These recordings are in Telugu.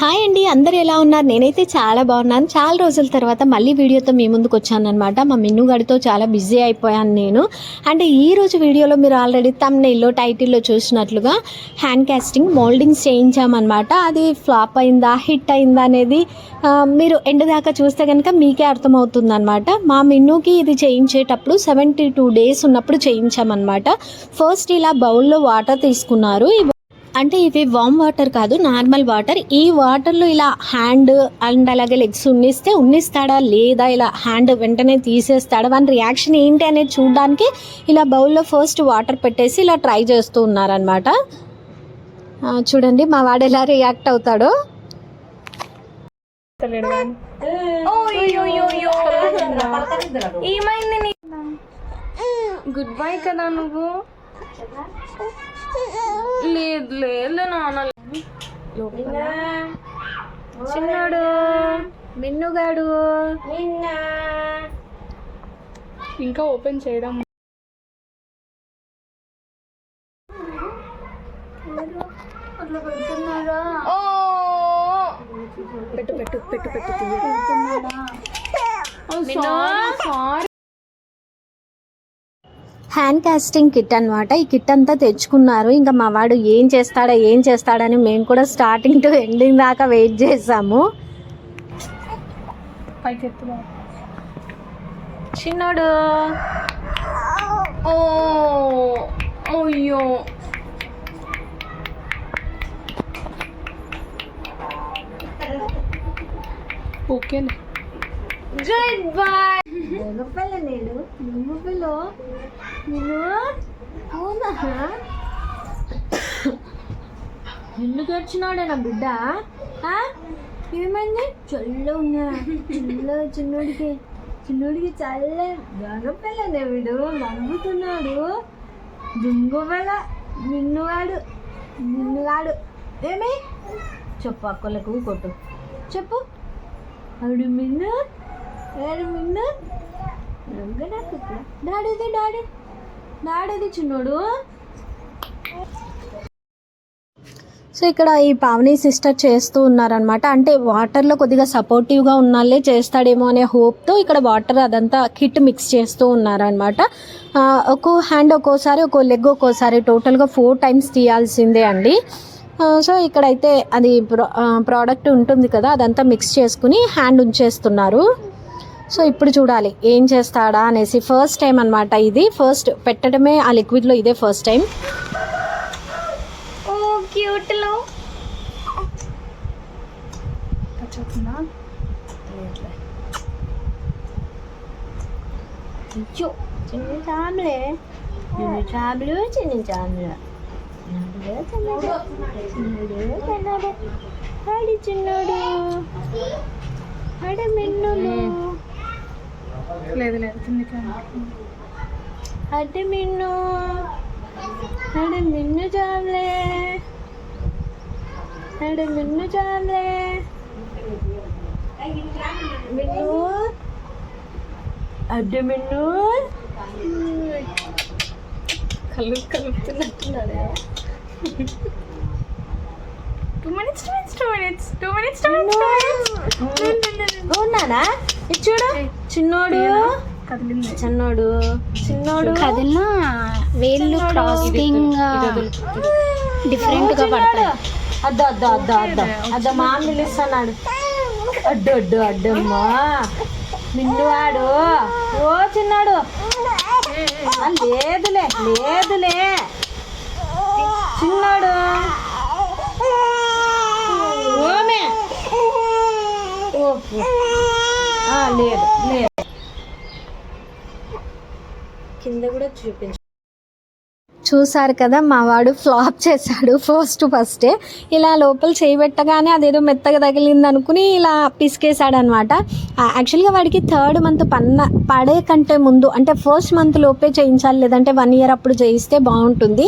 హాయ్ అండి అందరు ఎలా ఉన్నారు? నేనైతే చాలా బాగున్నాను. చాలా రోజుల తర్వాత మళ్ళీ వీడియోతో మీ ముందుకు వచ్చానమాట మా మిన్ను గడితో చాలా బిజీ అయిపోయాను నేను. అంటే ఈ రోజు వీడియోలో మీరు ఆల్రెడీ తమ్నైల్లో టైటిల్లో చూసినట్లుగా హ్యాండ్ కాస్టింగ్ మోల్డింగ్స్ చేయించామన్నమాట. అది ఫ్లాప్ అయిందా హిట్ అయిందా అనేది మీరు ఎండ్ దాకా చూస్తే కనుక మీకే అర్థమవుతుంది అనమాట మా మిన్నుకి ఇది చేయించేటప్పుడు సెవెంటీ టూ డేస్ ఉన్నప్పుడు చేయించామన్నమాట. ఫస్ట్ ఇలా బౌల్లో వాటర్ తీసుకున్నారు. అంటే ఇవి వామ్ వాటర్ కాదు నార్మల్ వాటర్ ఈ వాటర్లో ఇలా హ్యాండ్ అండ్ అలాగే లెగ్స్ ఉన్నిస్తే ఉన్నిస్తాడా లేదా ఇలా హ్యాండ్ వెంటనే తీసేస్తాడా? వాని రియాక్షన్ ఏంటి అనేది చూడడానికి ఇలా బౌల్లో ఫస్ట్ వాటర్ పెట్టేసి ఇలా ట్రై చేస్తూ ఉన్నారనమాట చూడండి మా వాడు ఎలా రియాక్ట్ అవుతాడో. గుడ్ బై కదా నువ్వు. లేదు లేదు నాన్న. చిన్నాడు. మిన్నుగాడు. ఇంకా ఓపెన్ చేయడం. ఓ! పెట్టు పెట్టు పెట్టు పెట్టు సారీ. హ్యాండ్ కాస్టింగ్ కిట్ అన్నమాట. ఈ కిట్ అంతా తెచ్చుకున్నారు. ఇంకా మా వాడు ఏం చేస్తాడా ఏం చేస్తాడని మేము కూడా స్టార్టింగ్ టు ఎండింగ్ దాకా వెయిట్ చేసాము. పైకి ఎత్తు చిన్నోడు. ఓ అయ్యో. ఓకేలే. గుడ్ బై పిల్ల నేడు నువ్వు పిల్ల నేను అవునా? ఎందుకు వచ్చినాడే నా బిడ్డ ఏమైంది? చల్ల ఉన్నా. చల్ల చిన్నోడికి. చిన్నోడికి చల్ల దొంగపిల్లనే వీడు. నవ్వుతున్నాడు. దుంగపిల్ల నిన్నువాడు నిన్నుగాడు. ఏమి? చెప్పు అక్కలకు కొట్టు. చెప్పు. ఆవిడ మిన్ను? ఏడు మిన్ను? డాడీది డాడీ. డాడీది చిన్నోడు? సో ఇక్కడ ఈ పావని సిస్టర్ చేస్తూ ఉన్నారనమాట అంటే వాటర్లో కొద్దిగా సపోర్టివ్గా ఉన్నాళ్ళే చేస్తాడేమో అనే హోప్తో ఇక్కడ వాటర్ అదంతా కిట్ మిక్స్ చేస్తూ ఉన్నారనమాట ఒక్కో హ్యాండ్ ఒక్కోసారి ఒక్కో లెగ్ ఒక్కోసారి టోటల్గా ఫోర్ టైమ్స్ తీయాల్సిందే అండి. సో ఇక్కడైతే అది ప్రో ప్రోడక్ట్ ఉంటుంది కదా అదంతా మిక్స్ చేసుకుని హ్యాండ్ ఉంచేస్తున్నారు. సో ఇప్పుడు చూడాలి ఏం చేస్తాడా అనేసి ఫస్ట్ టైం అనమాట ఇది. ఫస్ట్ పెట్టడమే ఆ లిక్విడ్లో ఇదే ఫస్ట్ టైం ఓ క్యూట్లో. టచ్ అవుతుందా అయ్యో చిన్న చాములే. చిన్న చాములు చిన్న చాములు. చిన్నడు చిన్నడు ఆడి చిన్నడు. ఆడ మిన్నులు. లేదు లేదు. కిందికి. అడ్డ మిన్ను అడ మిన్ను చాములే అడ మిన్ను చాములే మిన్ను? మిన్ను? కళ్ళు కలుపుతున్నట్టున్నాడే two minutes two minutes two minutes two minutes two minutes ఉన్నానా? ఇది చూడు. చిన్నోడు. చిన్నోడు. చిన్నోడు. కదిలిన? వేళ్ళు క్రాసింగ్ డిఫరెంట్గా పడతాయి. అద్దు అద్దు అద్దు అద్దు. అద్దు మా పిలుస్తున్నాడు అడ్డు అడ్డు అడ్డమ్మా నిన్నువాడు ఓ చిన్నాడు. లేదులే లేదులే. చిన్నాడు ఓమే ఓ, ఓ. ఆ, లేదు లేదు కింద కూడా చూపించు. చూసారు కదా మా వాడు ఫ్లాప్ చేశాడు ఫస్ట్ ఫస్టే. ఇలా లోపల చేయబెట్టగానే అదేదో మెత్తగా తగిలింది అనుకుని ఇలా పిసికేశాడు అనమాట యాక్చువల్గా వాడికి థర్డ్ మంత్ పన్న పడే కంటే ముందు అంటే ఫస్ట్ మంత్ లోపే చేయించాలి లేదంటే వన్ ఇయర్ అప్పుడు చేయిస్తే బాగుంటుంది.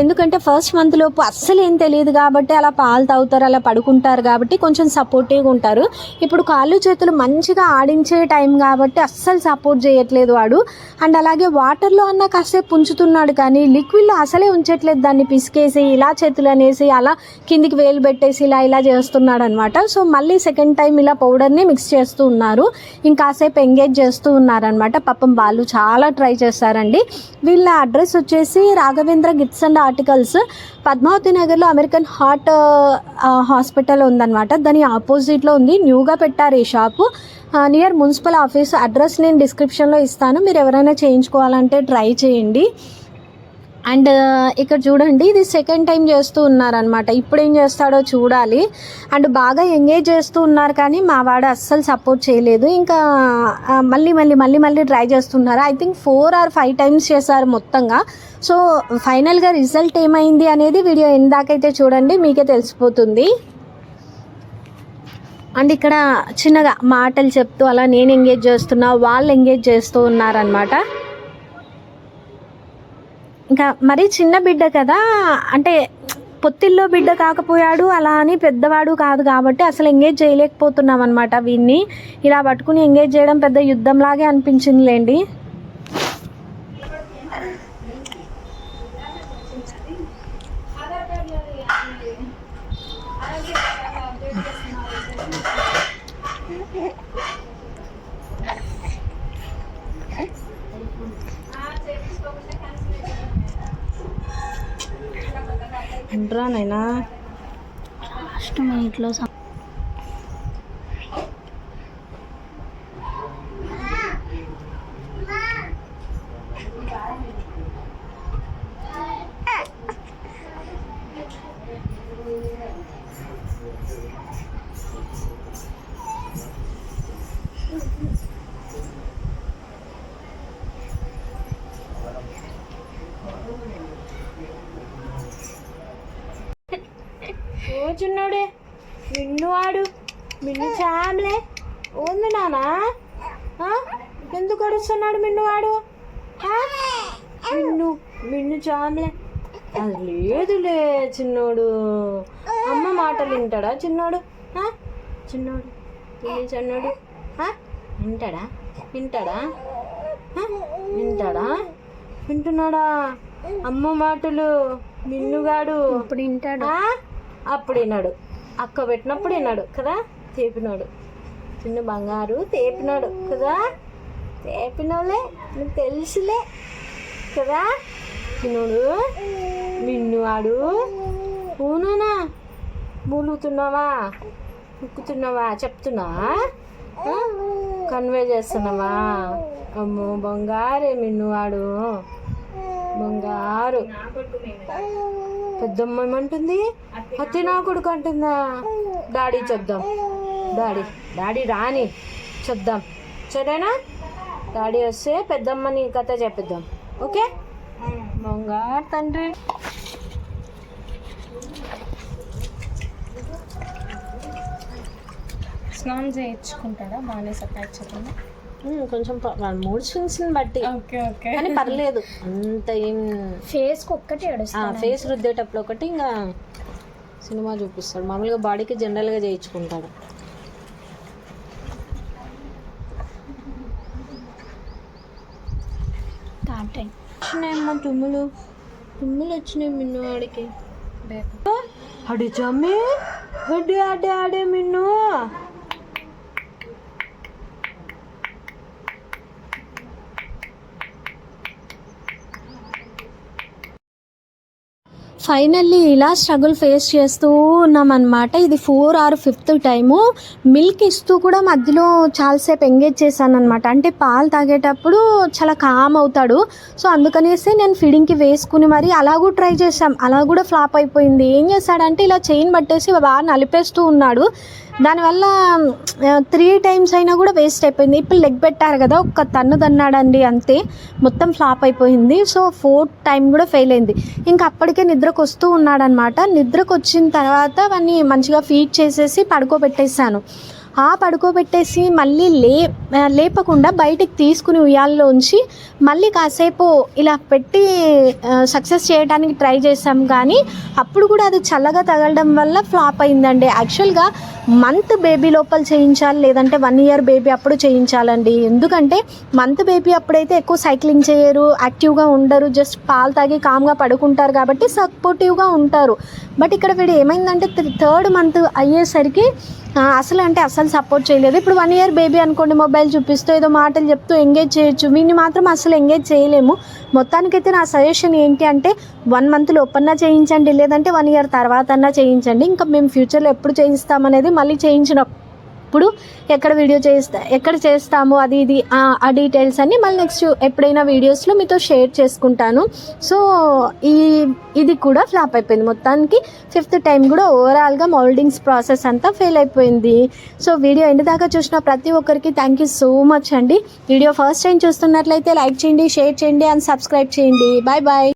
ఎందుకంటే ఫస్ట్ మంత్ లోపు అస్సలు ఏం తెలియదు కాబట్టి అలా పాలు తాగుతారు అలా పడుకుంటారు కాబట్టి కొంచెం సపోర్టివ్గా ఉంటారు. ఇప్పుడు కాళ్ళు చేతులు మంచిగా ఆడించే టైం కాబట్టి అస్సలు సపోర్ట్ చేయట్లేదు వాడు. అండ్ అలాగే వాటర్లో అన్న కాసేపు ఉంచుతున్నాడు కానీ లిక్విడ్ వీళ్ళు అసలే ఉంచట్లేదు దాన్ని పిసికేసి ఇలా చేతులు అనేసి అలా కిందికి వేలు పెట్టేసి ఇలా ఇలా చేస్తున్నాడు అనమాట సో మళ్ళీ సెకండ్ టైం ఇలా పౌడర్ని మిక్స్ చేస్తూ ఉన్నారు. ఇంకాసేపు ఎంగేజ్ చేస్తూ ఉన్నారనమాట. పాపం వాళ్ళు చాలా ట్రై చేస్తారండి. వీళ్ళ అడ్రస్ వచ్చేసి Raghavendra gifts and articles Padmavati నగర్లో అమెరికన్ హార్ట్ హాస్పిటల్ ఉందన్నమాట దాని ఆపోజిట్లో ఉంది. న్యూగా పెట్టారు ఈ shop near municipal office address నేను డిస్క్రిప్షన్లో ఇస్తాను. మీరు ఎవరైనా చేయించుకోవాలంటే ట్రై చేయండి. అండ్ ఇక్కడ చూడండి ఇది సెకండ్ టైం చేస్తూ ఉన్నారనమాట ఇప్పుడు ఏం చేస్తాడో చూడాలి. అండ్ బాగా ఎంగేజ్ చేస్తూ ఉన్నారు కానీ మా వాడు అస్సలు సపోర్ట్ చేయలేదు. ఇంకా మళ్ళీ మళ్ళీ మళ్ళీ మళ్ళీ ట్రై చేస్తున్నారు. I think four or five times చేశారు మొత్తంగా. సో ఫైనల్గా రిజల్ట్ ఏమైంది అనేది వీడియో ఎందాకైతే చూడండి మీకే తెలిసిపోతుంది. అండ్ ఇక్కడ చిన్నగా మాటలు చెప్తూ అలా నేను ఎంగేజ్ చేస్తున్నా వాళ్ళు ఎంగేజ్ చేస్తూ ఉన్నారనమాట ఇంకా మరీ చిన్న బిడ్డ కదా అంటే పొత్తిల్లో బిడ్డ కాకపోయాడు అలా అని పెద్దవాడు కాదు కాబట్టి అసలు ఎంగేజ్ చేయలేకపోతున్నాం అనమాట వీన్ని ఇలా పట్టుకుని ఎంగేజ్ చేయడం పెద్ద యుద్ధంలాగే అనిపించిందిలేండి. ఉండరా నైనా? లాస్ట్ మినిట్లో ఓ చిన్నోడే మిన్ను వాడు మిన్ను చామ్లే ఉంది నానా? ఎందుకు అడుస్తున్నాడు మిన్ను వాడు ఆ? మిన్ను మిన్ను చామ్లే అది లేదులే చిన్నోడు. అమ్మ మాటలు వింటాడా చిన్నోడు? చిన్నోడు చిన్నోడు? వింటాడా? వింటాడా? వింటాడా? వింటున్నాడా? అమ్మ మాటలు మిన్నుగాడు. ఇప్పుడు వింటాడు? అప్పుడు విన్నాడు. అక్క పెట్టినప్పుడు విన్నాడు కదా? తేపినాడు. చిన్న బంగారు తేపినాడు కదా? తేపినోలే నీకు తెలుసులే కదా? చిన్నోడు మిన్నువాడు. వాడు మూలుగుతున్నావా? ముక్కుతున్నావా? చెప్తున్నావా? కన్వే చేస్తున్నావా? అమ్మో బంగారే మిన్నువాడు. బంగారు. పెద్దమ్మ ఏమంటుంది? అత్తి నా కొడుకు అంటుందా? డాడీ చెప్దాం. డాడీ డాడీ రాని చెప్దాం. సరేనా? డాడీ వస్తే పెద్దమ్మని కథ చెప్పిద్దాం. ఓకే? బంగారు తండ్రి. స్నానం చేయించుకుంటాడా బాగానే సతాయించకుండా ఉమ్, కొంచెం మూడు స్వింగ్స్ని బట్టి. Okay okay. కానీ పర్లేదు. అంత ఏం ఫేస్కి ఒక్కటి ఫేస్ రుద్దేటప్పుడు ఒకటి ఇంకా సినిమా చూపిస్తాడు. మామూలుగా బాడీకి జనరల్గా చేయించుకుంటాడు. వచ్చినాయమ్మా తుమ్ములు. తుమ్ములు వచ్చినాయి మిన్ను వాడికి అడి చమ్మి అడ్డే అడ్డే ఆడే మిన్ను ఫైనల్లీ ఇలా స్ట్రగుల్ ఫేస్ చేస్తూ ఉన్నామన్నమాట. ఇది four or fifth time. Milk ఇస్తూ కూడా మధ్యలో చాలాసేపు ఎంగేజ్ చేశాను అనమాట అంటే పాలు తాగేటప్పుడు చాలా కామ్ అవుతాడు. సో అందుకనేసి నేను ఫీడింగ్కి వేసుకుని మరి అలా కూడా ట్రై చేశాం. అలా కూడా ఫ్లాప్ అయిపోయింది. ఏం చేశాడంటే ఇలా చైన్ పట్టేసి బాగా నలిపేస్తూ ఉన్నాడు. దానివల్ల త్రీ టైమ్స్ అయినా కూడా వేస్ట్ అయిపోయింది. ఇప్పుడు లెగ్ పెట్టారు కదా ఒక్క తన్ను తన్నాడండి అంతే. మొత్తం ఫ్లాప్ అయిపోయింది. సో ఫోర్త్ టైం కూడా ఫెయిల్ అయింది. ఇంకా అప్పటికే నిద్రకు వస్తూ ఉన్నాడనమాట నిద్రకు వచ్చిన తర్వాత వాన్ని మంచిగా ఫీడ్ చేసేసి పడుకోబెట్టేశాను. ఆ పడుకోబెట్టేసి మళ్ళీ లే లేపకుండా బయటికి తీసుకుని ఉయ్యాల్లో ఉంచి మళ్ళీ కాసేపు ఇలా పెట్టి సక్సెస్ చేయడానికి ట్రై చేసాం కానీ అప్పుడు కూడా అది చల్లగా తగలడం వల్ల ఫ్లాప్ అయిందండి. యాక్చువల్గా మంత్ బేబీ లోపల చేయించాలి లేదంటే వన్ ఇయర్ బేబీ అప్పుడు చేయించాలండి. ఎందుకంటే మంత్ బేబీ అప్పుడైతే ఎక్కువ సైక్లింగ్ చేయరు యాక్టివ్గా ఉండరు జస్ట్ పాలు తాగి కామ్గా పడుకుంటారు కాబట్టి సపోర్టివ్గా ఉంటారు. బట్ ఇక్కడ వీడు ఏమైందంటే థర్డ్ మంత్ అయ్యేసరికి అసలు అంటే అసలు సపోర్ట్ చేయలేదు. ఇప్పుడు వన్ ఇయర్ బేబీ అనుకోండి మొబైల్ చూపిస్తూ ఏదో మాటలు చెప్తూ ఎంగేజ్ చేయొచ్చు. వీడిని మాత్రం అసలు ఎంగేజ్ చేయలేము. మొత్తానికైతే నా సజెషన్ ఏంటి అంటే వన్ మంత్ లోపన్నా చేయించండి లేదంటే వన్ ఇయర్ తర్వాత అన్నా చేయించండి. ఇంకా మేము ఫ్యూచర్లో ఎప్పుడు చేయిస్తామనేది మళ్ళీ చేయించినప్పుడు ఎక్కడ వీడియో చేస్తా ఎక్కడ చేస్తాము అది ఇది ఆ డీటెయిల్స్ అన్నీ మళ్ళీ నెక్స్ట్ ఎప్పుడైనా వీడియోస్లో మీతో షేర్ చేసుకుంటాను. సో ఈ ఇది కూడా ఫ్లాప్ అయిపోయింది. మొత్తానికి ఫిఫ్త్ టైం కూడా ఓవరాల్గా మౌల్డింగ్స్ ప్రాసెస్ అంతా ఫెయిల్ అయిపోయింది. సో వీడియో ఎండ్ దాకా చూసిన ప్రతి ఒక్కరికి థ్యాంక్ యూ సో మచ్ అండి. వీడియో ఫస్ట్ టైం చూస్తున్నట్లయితే లైక్ చేయండి షేర్ చేయండి అండ్ సబ్స్క్రైబ్ చేయండి. Bye bye.